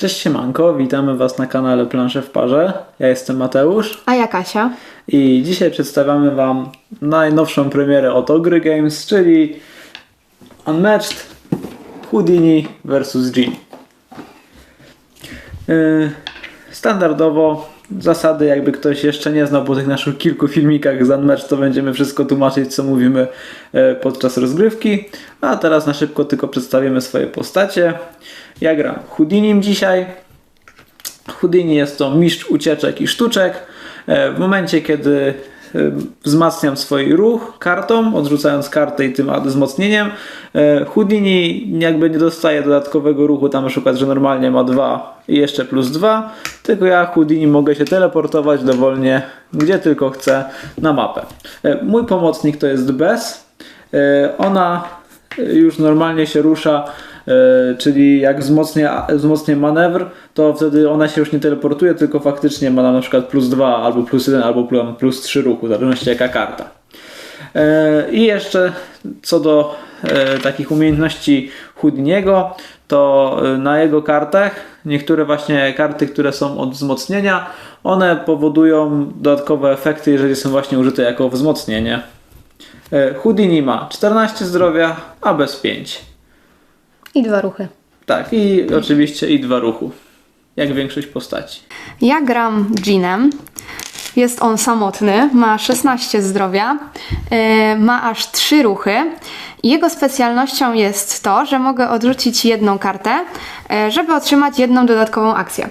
Cześć siemanko, witamy Was na kanale Plansze w Parze. Ja jestem Mateusz A ja Kasia. i dzisiaj przedstawiamy Wam najnowszą premierę od Ogry Games, czyli Unmatched Houdini vs. Jean. Yy, Standardowo zasady, jakby ktoś jeszcze nie znał po tych naszych kilku filmikach z Unmatched, to będziemy wszystko tłumaczyć, co mówimy e, podczas rozgrywki. A teraz na szybko tylko przedstawimy swoje postacie. Ja gram Houdinim dzisiaj. Houdini jest to mistrz ucieczek i sztuczek. E, W momencie, kiedy wzmacniam swój ruch kartą, odrzucając kartę i tym wzmocnieniem, e, Houdini jakby nie dostaje dodatkowego ruchu, tam na przykład, że normalnie ma 2 i jeszcze plus 2, tylko ja Houdini mogę się teleportować dowolnie, gdzie tylko chcę na mapę. E, Mój pomocnik to jest Bez. Ona już normalnie się rusza, czyli jak wzmocnię, wzmocnię manewr, to wtedy ona się już nie teleportuje, tylko faktycznie ma na przykład plus 2, albo plus 1, albo plus- plus 3 ruchu, w zależności jaka karta. E, I jeszcze co do e, takich umiejętności Houdiniego, to e, na jego kartach niektóre właśnie karty, które są od wzmocnienia, one powodują dodatkowe efekty, jeżeli są właśnie użyte jako wzmocnienie. E, Houdini ma 14 zdrowia, a bez 5. I dwa ruchy. Tak, i oczywiście i dwa ruchu. Jak większość postaci. Ja gram Jeanem. Jest on samotny, ma 16 zdrowia, yy, ma aż 3 ruchy. Jego specjalnością jest to, że mogę odrzucić jedną kartę, yy, żeby otrzymać jedną dodatkową akcję.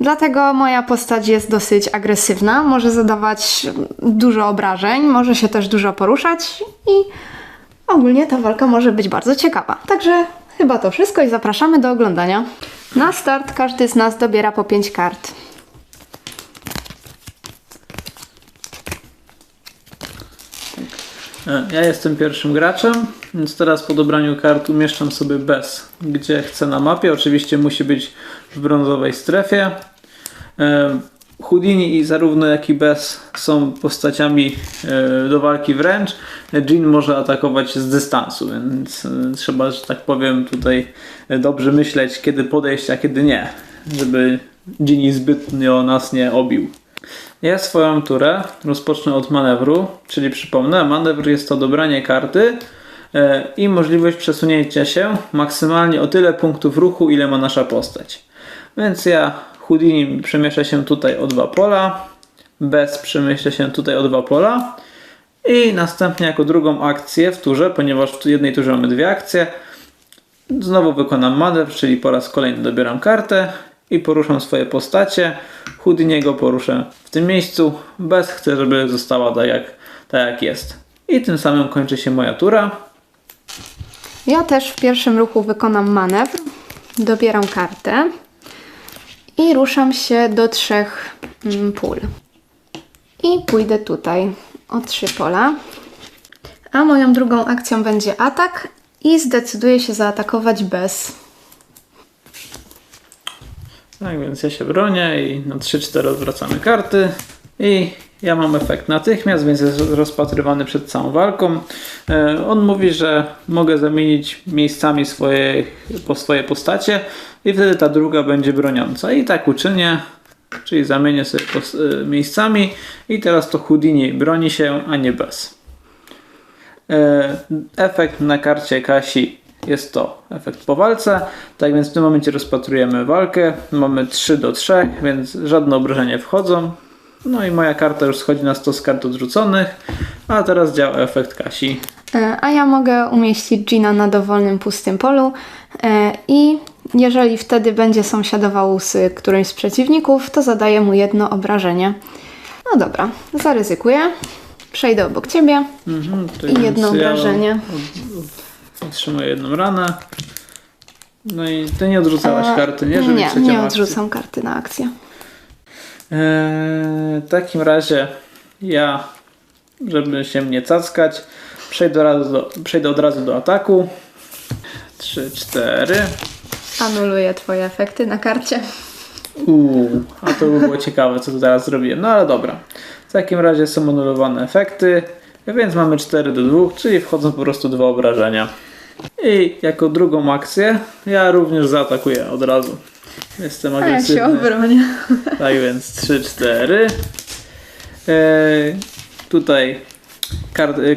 Dlatego moja postać jest dosyć agresywna, może zadawać dużo obrażeń, może się też dużo poruszać i ogólnie ta walka może być bardzo ciekawa. Także chyba to wszystko i zapraszamy do oglądania. Na start każdy z nas dobiera po 5 kart. E, Ja jestem pierwszym graczem, więc teraz po dobraniu kart umieszczam sobie bez, gdzie chcę na mapie. Oczywiście musi być w brązowej strefie. Houdini i zarówno jak i bez są postaciami e, do walki wręcz. Jean może atakować z dystansu, więc e, trzeba, że tak powiem, tutaj dobrze myśleć, kiedy podejść, a kiedy nie, żeby Ginny zbytnio nas nie obił. Ja swoją turę rozpocznę od manewru, czyli przypomnę, manewr jest to dobranie karty e, i możliwość przesunięcia się maksymalnie o tyle punktów ruchu, ile ma nasza postać. Więc ja Houdini przemieszczę się tutaj o dwa pola, bez przemieszczę się tutaj o dwa pola i następnie jako drugą akcję w turze, ponieważ w jednej turze mamy dwie akcje, Znowu wykonam manewr, czyli po raz kolejny dobieram kartę i poruszam swoje postacie. Houdiniego poruszę w tym miejscu. Bez chcę, żeby została tak jak, tak jak jest. I tym samym kończy się moja tura. Ja też w pierwszym ruchu wykonam manewr, dobieram kartę i ruszam się do trzech mm, pól. I pójdę tutaj o trzy pola. A moją drugą akcją będzie atak i zdecyduję się zaatakować bez. Tak więc ja się bronię i na 3-4 odwracamy karty. I ja mam efekt natychmiast, więc jest rozpatrywany przed całą walką. E, On mówi, że mogę zamienić miejscami swoje, po swoje postacie i wtedy ta druga będzie broniąca. I tak uczynię, czyli zamienię sobie e, miejscami i teraz to Houdini broni się, a nie bez. E, Efekt na karcie Kasi jest to efekt po walce. Tak więc w tym momencie rozpatrujemy walkę. Mamy 3 do 3, więc żadne obrażenia wchodzą. No i moja karta już schodzi na 100 z kart odrzuconych. A teraz działa efekt Kasi. E, A ja mogę umieścić Gina na dowolnym pustym polu e, i jeżeli wtedy będzie sąsiadował z którymś z przeciwników, to zadaję mu jedno obrażenie. No dobra, zaryzykuję. Przejdę obok ciebie Mhm, i jedno ja obrażenie. od- Otrzymuję jedną ranę. No i ty nie odrzucałaś E, karty, nie? Żeby nie, nie akcję. odrzucam karty na akcję. Eee, w takim razie ja, żeby się nie cackać, przejdę, od razu do, przejdę od razu do ataku. 3, 4. Anuluję twoje efekty na karcie. Uuu, a to by było ciekawe, co tu teraz zrobiłem. No ale dobra. W takim razie są anulowane efekty, więc mamy 4 do 2, czyli wchodzą po prostu dwa obrażenia. I jako drugą akcję ja również zaatakuję od razu. Jestem A jak się agresywny. obronię. Tak więc 3, 4. E, tutaj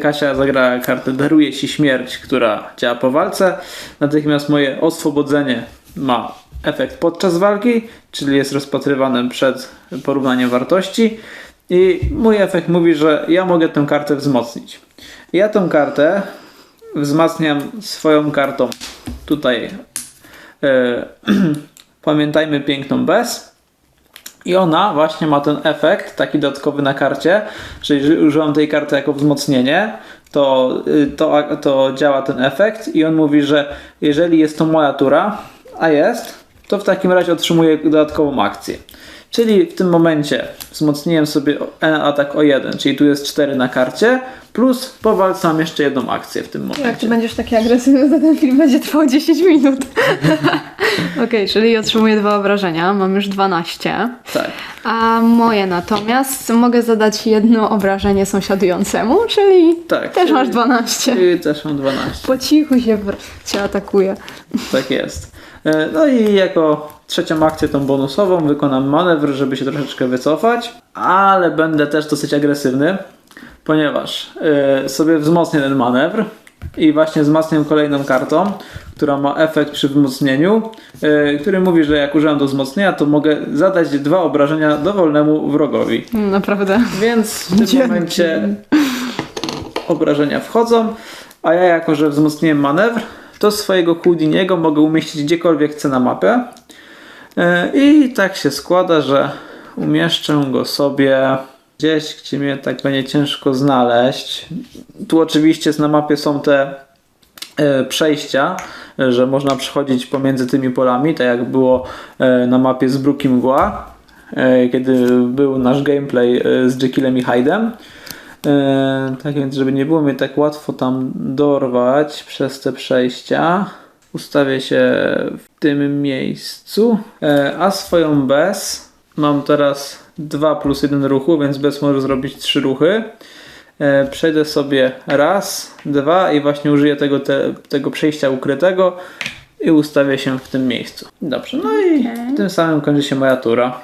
Kasia zagrała kartę Daruje Ci śmierć, która działa po walce. Natychmiast moje oswobodzenie ma efekt podczas walki, czyli jest rozpatrywane przed porównaniem wartości. I mój efekt mówi, że ja mogę tę kartę wzmocnić. Ja tę kartę wzmacniam swoją kartą. Tutaj e, pamiętajmy piękną bez. I ona właśnie ma ten efekt, taki dodatkowy na karcie, że jeżeli używam tej karty jako wzmocnienie, to, y, to, to działa ten efekt i on mówi, że jeżeli jest to moja tura, a jest, to w takim razie otrzymuję dodatkową akcję. Czyli w tym momencie wzmocniłem sobie e, atak o 1, czyli tu jest 4 na karcie, plus po walce mam jeszcze jedną akcję w tym momencie. Jak ty będziesz taki agresywny, to ten film będzie trwał 10 minut. Okej, czyli otrzymuję dwa obrażenia. Mam już 12. Tak. A moje natomiast mogę zadać jedno obrażenie sąsiadującemu, czyli Tak, też czyli- masz 12. Czyli też mam 12. Po cichu się cię atakuje. Tak jest. E, No i jako trzecią akcję, tą bonusową, wykonam manewr, żeby się troszeczkę wycofać, ale będę też dosyć agresywny, ponieważ e, sobie wzmocnię ten manewr i właśnie wzmacniam kolejną kartą, która ma efekt przy wzmocnieniu, e, który mówi, że jak używam do wzmocnienia, to mogę zadać dwa obrażenia dowolnemu wrogowi. Mm, Naprawdę. Więc w tym Dzięki. momencie obrażenia wchodzą, a ja jako, że wzmocniłem manewr, to swojego Houdiniego mogę umieścić gdziekolwiek chcę na mapie. E, I tak się składa, że umieszczę go sobie gdzieś, gdzie mnie tak będzie ciężko znaleźć. Tu oczywiście na mapie są te e, przejścia, że można przechodzić pomiędzy tymi polami, tak jak było e, na mapie z Bruki Mgła, kiedy był nasz gameplay z Jekyllem i Hyde'em. E, Tak więc, żeby nie było mnie tak łatwo tam dorwać przez te przejścia, ustawię się w tym miejscu, E, a swoją bez mam teraz 2 plus 1 ruchu, więc bez może zrobić 3 ruchy. E, Przejdę sobie raz, dwa i właśnie użyję tego, te, tego przejścia ukrytego i ustawię się w tym miejscu. Dobrze, no i tym samym kończy się moja tura.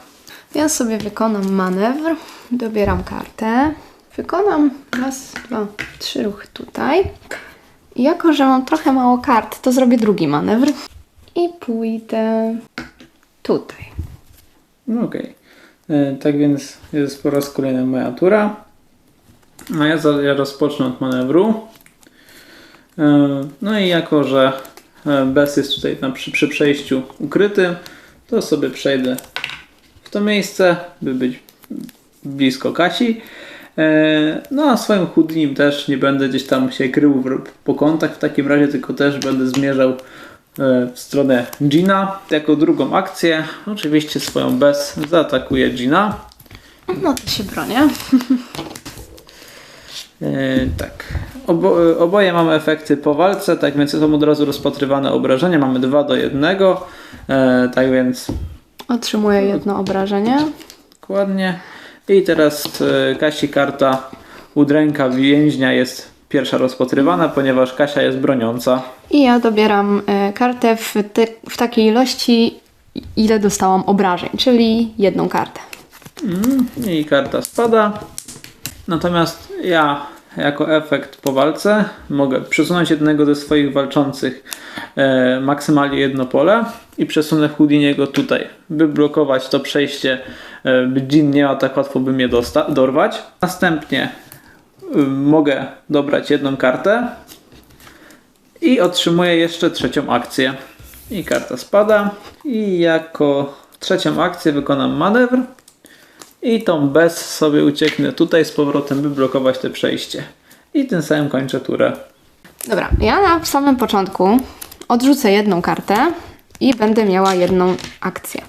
Ja sobie wykonam manewr, dobieram kartę, wykonam raz, dwa, trzy ruchy tutaj. I jako, że mam trochę mało kart, to zrobię drugi manewr i pójdę tutaj. No Okej. E, Tak więc jest po raz kolejny moja tura. A ja, za, ja rozpocznę od manewru. E, No i jako, że e, Bez jest tutaj na, przy, przy przejściu ukryty, to sobie przejdę w to miejsce, by być blisko Kasi. E, No a swoim chudnim też nie będę gdzieś tam się krył w, po kątach w takim razie, tylko też będę zmierzał e, w stronę Gina. Jako drugą akcję, oczywiście swoją bez zaatakuję Gina. No to się bronię. E, tak. Obo, oboje mamy efekty po walce, tak więc są od razu rozpatrywane obrażenia. Mamy 2 do 1. E, tak więc Otrzymuję jedno obrażenie. dokładnie. I teraz e, Kasi karta udręka więźnia jest pierwsza rozpatrywana, ponieważ Kasia jest broniąca. I ja dobieram e, kartę w, te, w takiej ilości, ile dostałam obrażeń, czyli jedną kartę. I karta spada. Natomiast ja jako efekt po walce mogę przesunąć jednego ze swoich walczących e, maksymalnie jedno pole i przesunę Houdiniego tutaj, by blokować to przejście, e, Jean nie miał tak łatwo by mnie dorwać. Następnie y, mogę dobrać jedną kartę i otrzymuję jeszcze trzecią akcję. I karta spada. I jako trzecią akcję wykonam manewr. I tą bez sobie ucieknę tutaj z powrotem, by blokować te przejście. I tym samym kończę turę. Dobra, ja na samym początku odrzucę jedną kartę i będę miała jedną akcję.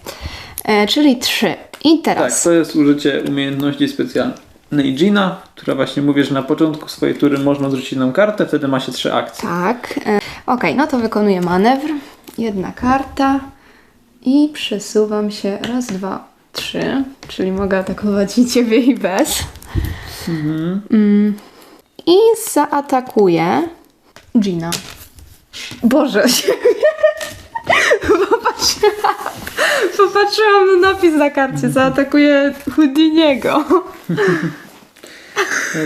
E, czyli trzy. I Tak, teraz to jest użycie umiejętności specjalnej Gina, która właśnie mówi, że na początku swojej tury można odrzucić jedną kartę, wtedy ma się trzy akcje. tak. E, ok, no to wykonuję manewr. Jedna karta i przesuwam się raz, dwa, trzy. Czyli mogę atakować i ciebie i bez. Mm. I zaatakuję Gina. Boże, Popatrz Popatrzyłam na napis na karcie, zaatakuje Houdiniego.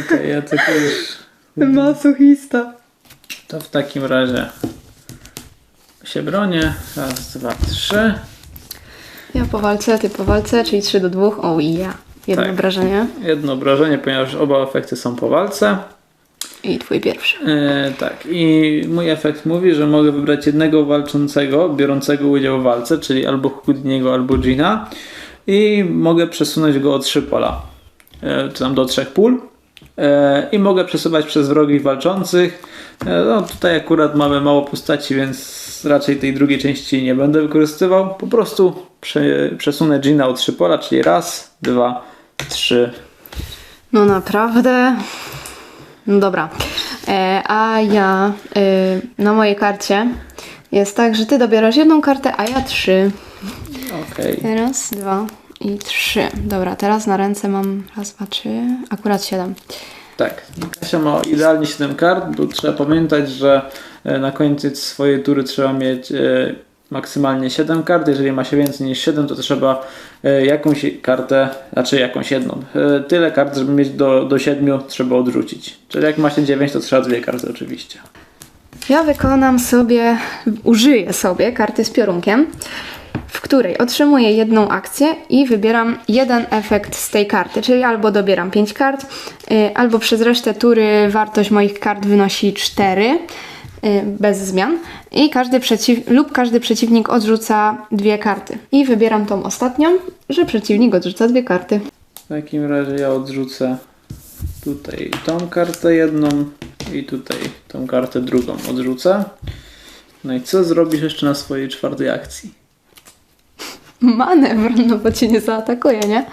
Okej, ja tylko już... Masochista. To w takim razie się bronię. Raz, dwa, trzy. Ja po walce, ty po walce, czyli 3 do 2. O i ja. Jedno Tak. obrażenie. Jedno obrażenie, ponieważ oba efekty są po walce. I twój pierwszy. E, tak, i mój efekt mówi, że mogę wybrać jednego walczącego, biorącego udział w walce, czyli albo Houdiniego, albo Gina i mogę przesunąć go o trzy pola, e, czy tam do trzech pól e, i mogę przesuwać przez wrogi walczących. E, no tutaj akurat mamy mało postaci, więc raczej tej drugiej części nie będę wykorzystywał. Po prostu prze, przesunę Gina o trzy pola, czyli raz, dwa, trzy. No naprawdę. No dobra. E, a ja e, na mojej karcie jest tak, że ty dobierasz jedną kartę, a ja trzy. Okej. Raz, dwa i trzy. Dobra, teraz na ręce mam raz, dwa, trzy, akurat siedem. Tak, Kasia ma idealnie 7 kart, bo trzeba pamiętać, że e, na koniec swojej tury trzeba mieć e, maksymalnie 7 kart. Jeżeli ma się więcej niż 7, to trzeba e, jakąś kartę, znaczy jakąś jedną. e, Tyle kart, żeby mieć do, do 7, trzeba odrzucić. Czyli jak ma się 9, to trzeba dwie karty oczywiście. Ja wykonam sobie, użyję sobie karty z piorunkiem, w której otrzymuję jedną akcję i wybieram jeden efekt z tej karty, czyli albo dobieram 5 kart, y, albo przez resztę tury wartość moich kart wynosi 4 y, bez zmian i każdy przeciw, lub każdy przeciwnik odrzuca dwie karty. I wybieram tą ostatnią, że przeciwnik odrzuca dwie karty. W takim razie ja odrzucę tutaj tą kartę jedną i tutaj tą kartę drugą odrzucę. No i co zrobisz jeszcze na swojej czwartej akcji? Manewr, no bo cię nie zaatakuje, nie?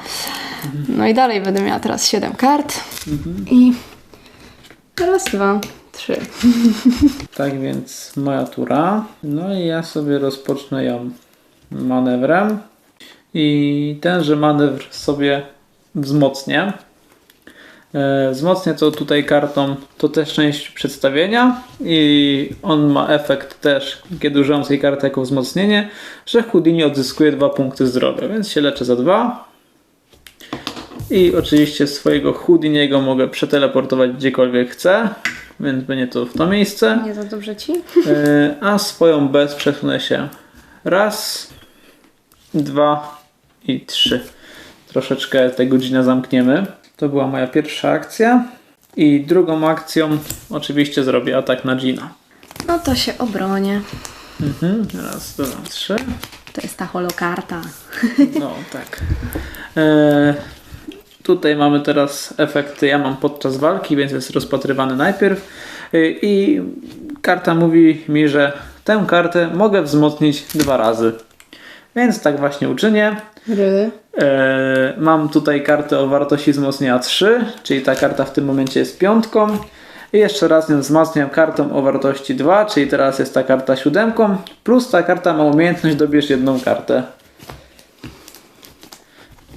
No i dalej będę miała teraz 7 kart. I raz, dwa, trzy. Tak więc moja tura. No i ja sobie rozpocznę ją manewrem. I tenże manewr sobie wzmocnię. E, Wzmocnię to tutaj kartą, to też część przedstawienia i on ma efekt też, kiedy używam tej karty jako wzmocnienie, że Houdini odzyskuje dwa punkty zdrowia, więc się leczę za dwa. I oczywiście swojego Houdiniego mogę przeteleportować gdziekolwiek chcę, więc będzie to w to miejsce. Nie za dobrze ci? E, A swoją bez przesunę się raz, dwa i trzy. Troszeczkę tego godzina zamkniemy. To była moja pierwsza akcja. I drugą akcją oczywiście zrobię atak na Gina. No to się obronię. Mhm. Raz, dwa, trzy. To jest ta holokarta. No tak. E, tutaj mamy teraz efekty. Ja mam podczas walki, więc jest rozpatrywany najpierw. E, I karta mówi mi, że tę kartę mogę wzmocnić dwa razy. Więc tak właśnie uczynię. E, mam tutaj kartę o wartości wzmocnienia 3, czyli ta karta w tym momencie jest piątką. I jeszcze raz ją wzmacniam kartą o wartości 2, czyli teraz jest ta karta siódemką. Plus ta karta ma umiejętność dobierz jedną kartę.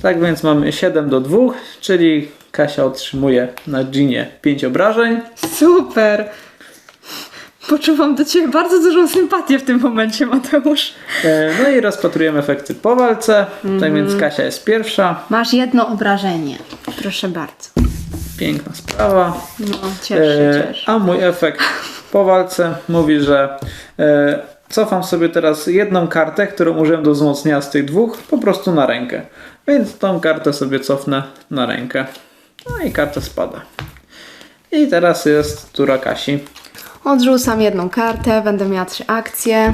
Tak więc mamy 7 do 2, czyli Kasia otrzymuje na Ginie 5 obrażeń. Super! Poczuwam do Ciebie bardzo dużą sympatię w tym momencie, Mateusz. E, no i rozpatrujemy efekty po walce. Tak więc Kasia jest pierwsza. Masz jedno obrażenie. Proszę bardzo. Piękna sprawa. No, cieszę się, E, cieszę. A mój efekt po walce mówi, że e, cofam sobie teraz jedną kartę, którą użyłem do wzmocnienia z tych dwóch, po prostu na rękę. Więc tą kartę sobie cofnę na rękę. No i karta spada. I teraz jest tura Kasi. Odrzucam jedną kartę, będę miała trzy akcje.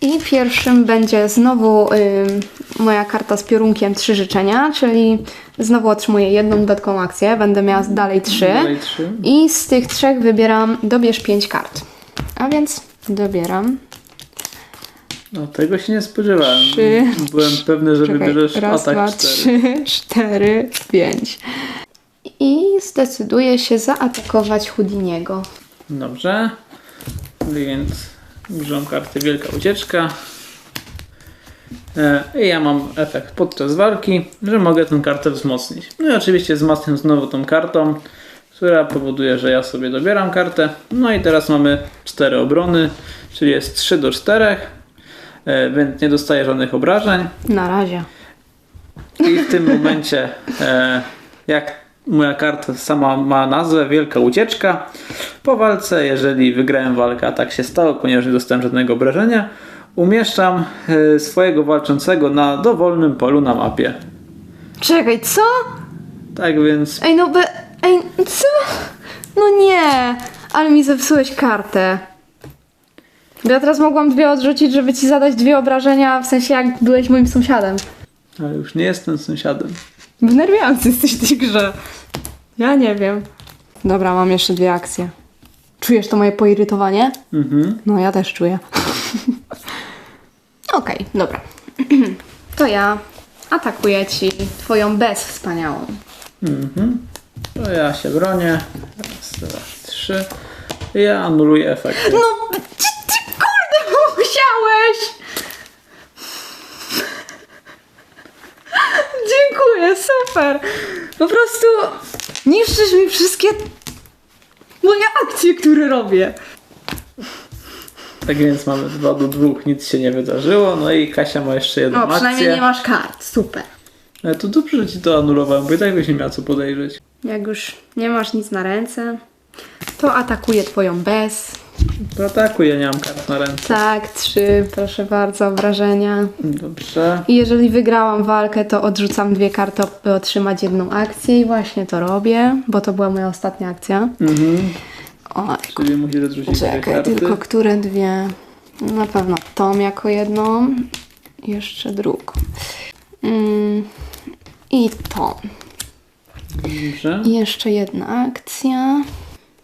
I pierwszym będzie znowu ym, moja karta z piorunkiem trzy życzenia, czyli znowu otrzymuję jedną dodatkową akcję, będę miała dalej trzy. Dalej trzy. I z tych trzech wybieram dobierz pięć kart. A więc dobieram No tego się nie spodziewałem. Trzy. Byłem pewny, że Czekaj, wybierzesz raz, atak dwa, 4. trzy, cztery, pięć. I zdecyduję się zaatakować Houdiniego. Dobrze. Więc używam karty Wielka Ucieczka. E, I ja mam efekt podczas walki, że mogę tę kartę wzmocnić. No i oczywiście wzmacniam znowu tą kartą, która powoduje, że ja sobie dobieram kartę. No i teraz mamy 4 obrony, czyli jest 3 do 4. e, więc nie dostaje żadnych obrażeń. Na razie. I w tym momencie, e, jak moja karta sama ma nazwę Wielka Ucieczka, po walce, jeżeli wygrałem walkę, a tak się stało, ponieważ nie dostałem żadnego obrażenia, umieszczam e, swojego walczącego na dowolnym polu na mapie. Czekaj, co? Tak więc Ej, no be... Ej, co? No nie, ale mi zepsułeś kartę. Ja teraz mogłam dwie odrzucić, żeby ci zadać dwie obrażenia, w sensie jak byłeś moim sąsiadem. ale już nie jestem sąsiadem. Wnerwiający jesteś w tej grze. Ja nie wiem. Dobra, mam jeszcze dwie akcje. Czujesz to moje poirytowanie? Mhm. No, ja też czuję. Okej, dobra. to ja atakuję ci twoją bez wspaniałą. Mhm. To ja się bronię. Raz, dwa, trzy. I ja anuluję efekt. No, ty, ty kurde, musiałeś! Dziękuję, super! Po prostu niszczysz mi wszystkie moje akcje, które robię. Tak więc mamy 2 do 2, nic się nie wydarzyło. No i Kasia ma jeszcze jedną No, przynajmniej akcję. nie masz kart, super. Ale to dobrze, że ci to anulowałem, bo i tak byś nie miał co podejrzeć. Jak już nie masz nic na ręce, to atakuję twoją bez. To atakuj, ja nie mam kart na ręce. Tak, trzy, proszę bardzo, obrażenia. Dobrze. I jeżeli wygrałam walkę, to odrzucam dwie karty, by otrzymać jedną akcję i właśnie to robię, bo to była moja ostatnia akcja. Mhm. O, Czyli musisz odrzucić dwie czekaj, karty. tylko które dwie? Na pewno tą jako jedną, jeszcze drugą. Mm, I tą. Dobrze. I jeszcze jedna akcja.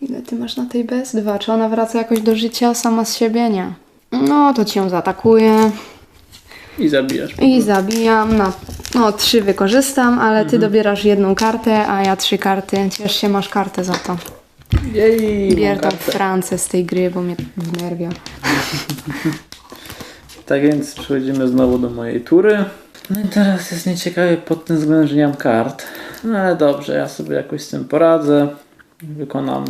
Ile ty masz na tej bez? Dwa. Czy ona wraca jakoś do życia sama z siebie? Nie. No, to cię zaatakuję I zabijasz. i zabijam. Na, no, trzy wykorzystam, ale ty dobierasz jedną kartę, a ja trzy karty. Ciesz się, masz kartę za to. Jej, Bier kartę. Francję z tej gry, bo mnie wnerwia. Tak więc przechodzimy znowu do mojej tury. No i teraz jest nieciekawie pod tym względem, że nie mam kart. No ale dobrze, ja sobie jakoś z tym poradzę. Wykonam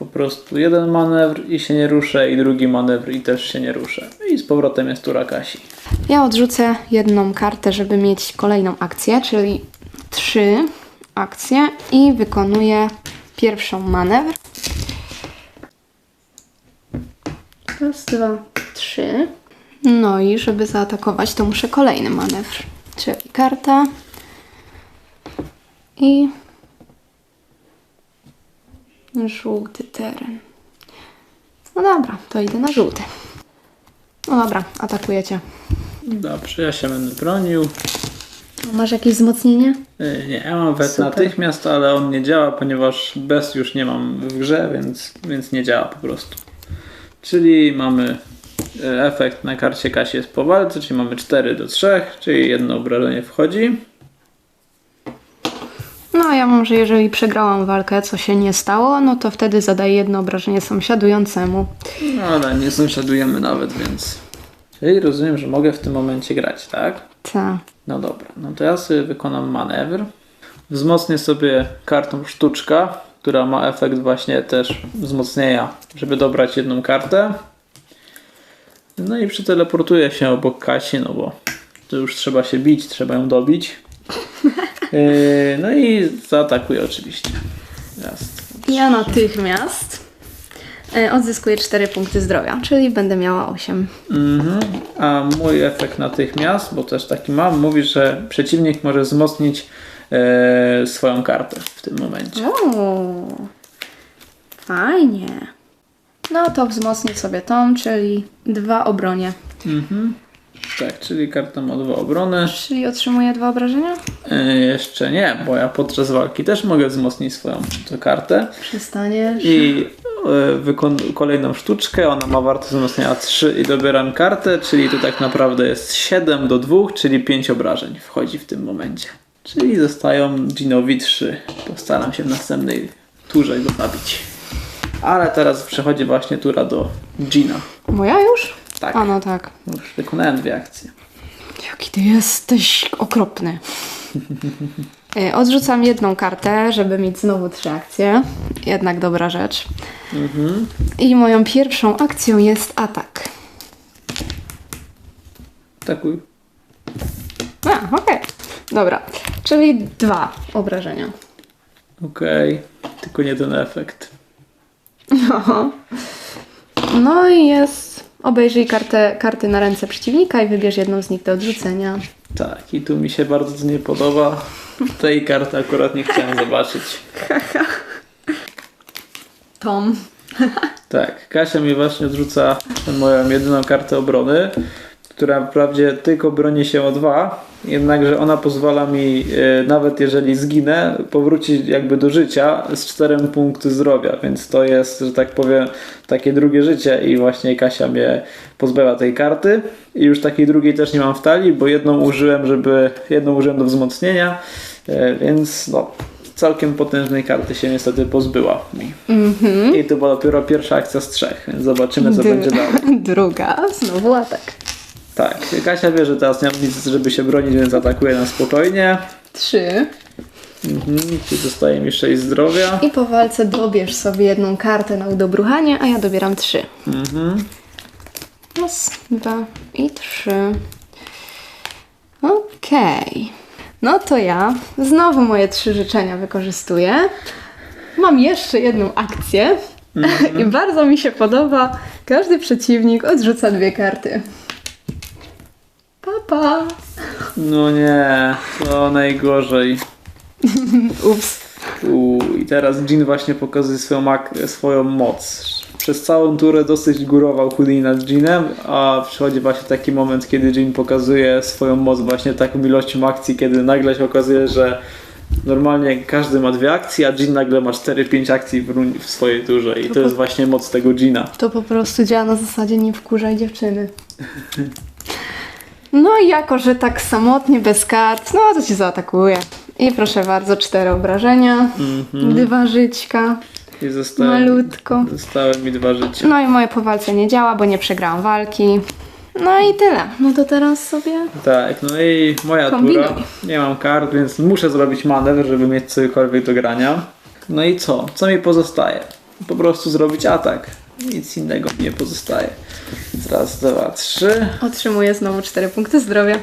po prostu jeden manewr i się nie ruszę, i drugi manewr i też się nie ruszę. I z powrotem jest tura Kasi. Ja odrzucę jedną kartę, żeby mieć kolejną akcję, czyli trzy akcje i wykonuję pierwszą manewr. Raz, dwa, trzy. No i żeby zaatakować, to muszę kolejny manewr. Czyli karta i żółty teren. No dobra, to idę na żółty. No dobra, atakuję cię. Dobrze, ja się będę bronił. Masz jakieś wzmocnienie? Yy, Nie, ja mam wet Super. natychmiast, ale on nie działa, ponieważ bez już nie mam w grze, więc, więc nie działa po prostu. Czyli mamy e, efekt na karcie Kasi jest po walce, czyli mamy 4 do 3, czyli jedno obrażenie wchodzi. No, a ja mam, że jeżeli przegrałam walkę, co się nie stało, no to wtedy zadaję jedno obrażenie sąsiadującemu. No ale nie sąsiadujemy nawet, więc... Czyli rozumiem, że mogę w tym momencie grać, tak? Ta. No dobra, no to ja sobie wykonam manewr. Wzmocnię sobie kartą sztuczka, która ma efekt właśnie też wzmocnienia, żeby dobrać jedną kartę. No i przeteleportuję się obok Kasi, no bo to już trzeba się bić, trzeba ją dobić. Yy, no i zaatakuję oczywiście. Raz. Ja natychmiast e, odzyskuję 4 punkty zdrowia, czyli będę miała 8. Mhm. A mój efekt natychmiast, bo też taki mam, mówi, że przeciwnik może wzmocnić e, swoją kartę w tym momencie. O, fajnie. No to wzmocnię sobie tą, czyli dwa obronie. Mhm. Tak, czyli karta ma dwa obrony. Czyli otrzymuję dwa obrażenia? E, jeszcze nie, bo ja podczas walki też mogę wzmocnić swoją tę kartę. Przestaniesz. I e, wykonuję kolejną sztuczkę, ona ma wartość wzmocnienia 3 i dobieram kartę, czyli to tak naprawdę jest 7 do 2, czyli 5 obrażeń wchodzi w tym momencie. Czyli zostają Ginowi 3. Postaram się w następnej turze go zabić. Ale teraz przechodzi właśnie tura do Gina. Moja już? Tak. A no tak. Już wykonałem dwie akcje. Jaki ty jesteś okropny. E, Odrzucam jedną kartę, żeby mieć znowu trzy akcje. Jednak dobra rzecz. I moją pierwszą akcją jest atak. Atakuj. A, okej. Dobra, czyli dwa obrażenia. Okej, tylko nie ten efekt. No. No i jest. Obejrzyj kartę, karty na ręce przeciwnika i wybierz jedną z nich do odrzucenia. Tak, i tu mi się bardzo nie podoba. Tej karty akurat nie chciałem zobaczyć. Tom. Tak, Kasia mi właśnie odrzuca moją jedyną kartę obrony, która wprawdzie tylko broni się o dwa, jednakże ona pozwala mi, e, nawet jeżeli zginę, powrócić jakby do życia z czterem punkty zdrowia, więc to jest, że tak powiem, takie drugie życie i właśnie Kasia mnie pozbyła tej karty i już takiej drugiej też nie mam w talii, bo jedną użyłem, żeby, jedną użyłem do wzmocnienia, e, więc no, całkiem potężnej karty się niestety pozbyła mi. I to była dopiero pierwsza akcja z trzech, więc zobaczymy co Dru- będzie dalej. Druga, znowu atak. Tak, Kasia wie, że teraz nie mam nic, żeby się bronić, więc atakuje na spokojnie. Trzy. Mhm, tu zostaje mi 6 zdrowia. I po walce dobierz sobie jedną kartę na udobruchanie, a ja dobieram trzy. Mhm. Raz, dwa i trzy. Okej. No to ja znowu moje trzy życzenia wykorzystuję. Mam jeszcze jedną akcję i bardzo mi się podoba. Każdy przeciwnik odrzuca dwie karty. Papa. No nie, to najgorzej. Ups. Uu, I teraz Jin właśnie pokazuje swoją, swoją moc. Przez całą turę dosyć górował Houdini nad Jinem, a przychodzi właśnie taki moment, kiedy Jin pokazuje swoją moc właśnie taką ilością akcji, kiedy nagle się okazuje, że normalnie każdy ma dwie akcje, a Jin nagle ma 4-5 akcji w, w swojej turze i to jest właśnie moc tego Jina. To po prostu działa na zasadzie nie wkurzaj dziewczyny. No i jako, że tak samotnie, bez kart, no to cię zaatakuje. I proszę bardzo, cztery obrażenia, dwa żyćka, I zostały, malutko. zostały mi dwa życia. No i moje po walce nie działa, bo nie przegrałam walki. No i tyle. No to teraz sobie... Tak, no i moja Kombinuj. tura. Nie mam kart, więc muszę zrobić manewr, żeby mieć cokolwiek do grania. No i co? Co mi pozostaje? Po prostu zrobić atak. Nic innego mi nie pozostaje. Raz, dwa, trzy. Otrzymuję znowu cztery punkty zdrowia,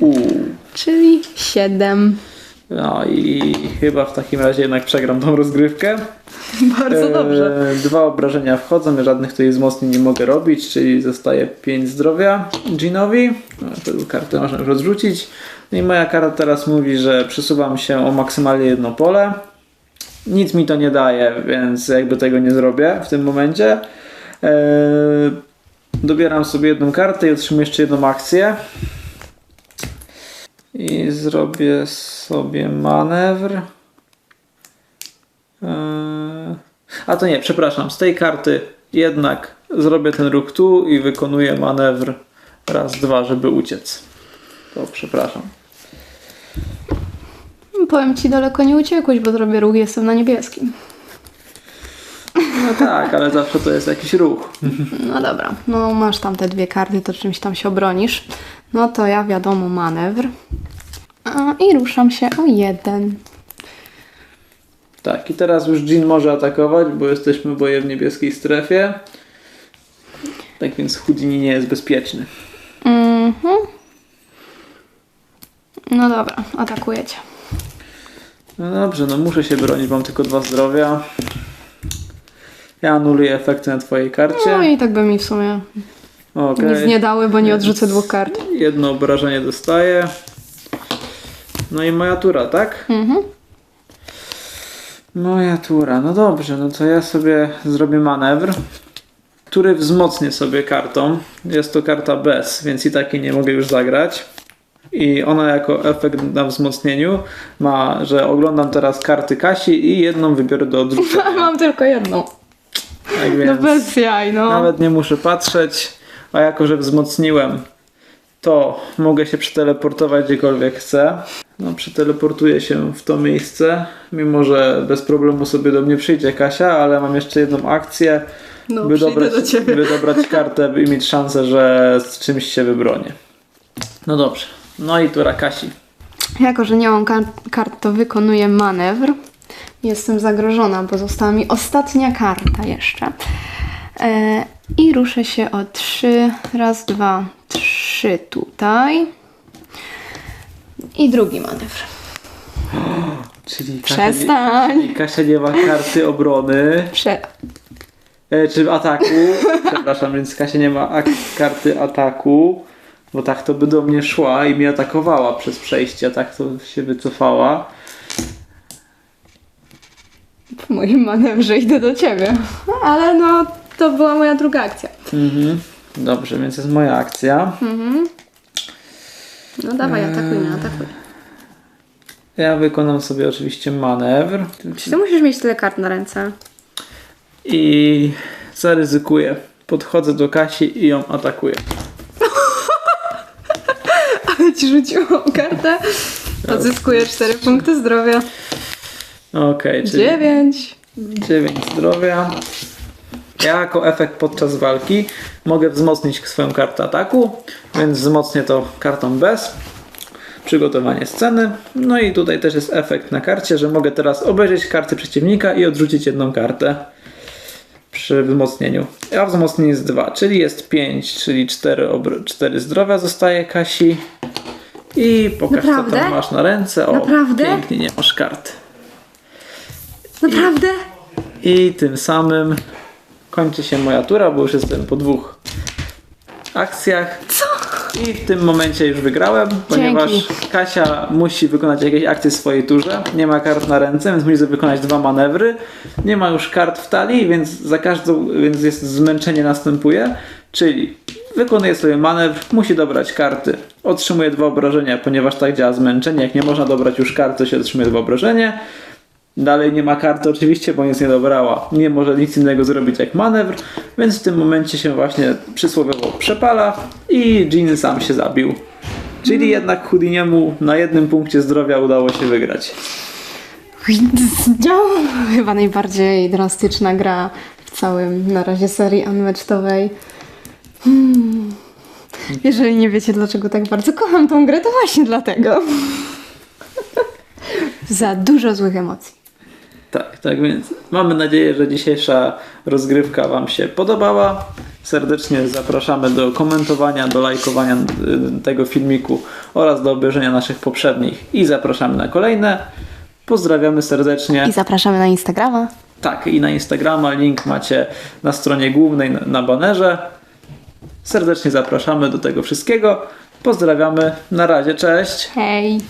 Uuu. czyli siedem. No i chyba w takim razie jednak przegram tą rozgrywkę. Bardzo dobrze. E, Dwa obrażenia wchodzą, żadnych tutaj wzmocnień nie mogę robić, czyli zostaje 5 zdrowia Ginowi. No, tę kartę można już odrzucić. No i moja karta teraz mówi, że przesuwam się o maksymalnie jedno pole. Nic mi to nie daje, więc jakby tego nie zrobię w tym momencie. E, dobieram sobie jedną kartę i otrzymuję jeszcze jedną akcję. I zrobię sobie manewr. Eee, A to nie, przepraszam, z tej karty jednak zrobię ten ruch tu i wykonuję manewr raz, dwa, żeby uciec. To przepraszam. Powiem ci, daleko nie uciekłeś, bo zrobię ruch, jestem na niebieskim. No tak, ale zawsze to jest jakiś ruch. No dobra, no masz tam te dwie karty, to czymś tam się obronisz. No to ja wiadomo manewr. A, I ruszam się o jeden. Tak, i teraz już Jean może atakować, bo jesteśmy oboje w niebieskiej strefie. Tak więc Houdini nie jest bezpieczny. Mhm. No dobra, atakuję cię. No dobrze, no muszę się bronić, mam tylko dwa zdrowia. Ja anuluję efekty na twojej karcie. No i tak by mi w sumie Okej. nic nie dały, bo nie odrzucę dwóch kart. Jedno obrażenie dostaję. No i moja tura, tak? Mhm. Moja tura, no dobrze, no to ja sobie zrobię manewr, który wzmocnię sobie kartą. Jest to karta bez, więc i takiej nie mogę już zagrać. I ona jako efekt na wzmocnieniu ma, że oglądam teraz karty Kasi i jedną wybiorę do odrzucenia. Mam tylko jedną. Tak No więc bez jaj, no. nawet nie muszę patrzeć, a jako, że wzmocniłem, to mogę się przeteleportować gdziekolwiek chcę. No, przeteleportuję się w to miejsce, mimo że bez problemu sobie do mnie przyjdzie Kasia, ale mam jeszcze jedną akcję, No, by, dobrać, do by dobrać kartę i mieć szansę, że z czymś się wybronię. No dobrze, no i tura Kasi. Jako, że nie mam kar- kart, to wykonuję manewr. Jestem zagrożona, bo została mi ostatnia karta jeszcze. E, I ruszę się o trzy. Raz, dwa, trzy. tutaj. I drugi manewr. Czyli Kasia, Przestań. czyli Kasia nie ma karty obrony, Prze... e, czy ataku. Przepraszam, więc Kasia nie ma karty ataku, bo tak to by do mnie szła i mnie atakowała przez przejście, a tak to się wycofała. W moim manewrze idę do ciebie. Ale no, to była moja druga akcja. Mhm. Dobrze, więc jest moja akcja. No dawaj, atakuj mnie, atakuj. Ja wykonam sobie oczywiście manewr Czy ty musisz mieć tyle kart na ręce? i zaryzykuję. Podchodzę do Kasi i ją atakuję. Ci kartę. Odzyskuję 4 punkty zdrowia. Okej, czyli 9. 9 zdrowia. Ja jako efekt podczas walki mogę wzmocnić swoją kartę ataku, więc wzmocnię to kartą bez. Przygotowanie sceny. No i tutaj też jest efekt na karcie, że mogę teraz obejrzeć karty przeciwnika i odrzucić jedną kartę przy wzmocnieniu. A wzmocnienie jest 2, czyli jest 5, czyli 4, obr- 4 zdrowia zostaje Kasi. I pokaż co Naprawdę? tam masz na ręce. O, Naprawdę? pięknie, nie masz kart. Naprawdę? I tym samym kończy się moja tura, bo już jestem po dwóch akcjach. Co? I w tym momencie już wygrałem, ponieważ Kasia musi wykonać jakieś akcje w swojej turze. Nie ma kart na ręce, więc musi wykonać dwa manewry. Nie ma już kart w talii, więc za każdą, więc jest zmęczenie następuje. Czyli wykonuje sobie manewr, musi dobrać karty. Otrzymuje dwa obrażenia, ponieważ tak działa zmęczenie. Jak nie można dobrać już kart, to się otrzymuje dwa obrażenia. Dalej nie ma karty oczywiście, bo nic nie dobrała. Nie może nic innego zrobić jak manewr, więc w tym momencie się właśnie przysłowiowo przepala i Jean sam się zabił. Czyli jednak Houdiniemu na jednym punkcie zdrowia udało się wygrać. Chyba najbardziej drastyczna gra w całym na razie serii unmatchtowej. Hmm. Jeżeli nie wiecie, dlaczego tak bardzo kocham tą grę, to właśnie dlatego. Za dużo złych emocji. Tak, tak więc mamy nadzieję, że dzisiejsza rozgrywka Wam się podobała. Serdecznie zapraszamy do komentowania, do lajkowania y, tego filmiku oraz do obejrzenia naszych poprzednich i zapraszamy na kolejne. Pozdrawiamy serdecznie. I zapraszamy na Instagrama. Tak, i na Instagrama link macie na stronie głównej na, na banerze. Serdecznie zapraszamy do tego wszystkiego. Pozdrawiamy. Na razie, cześć. Hej!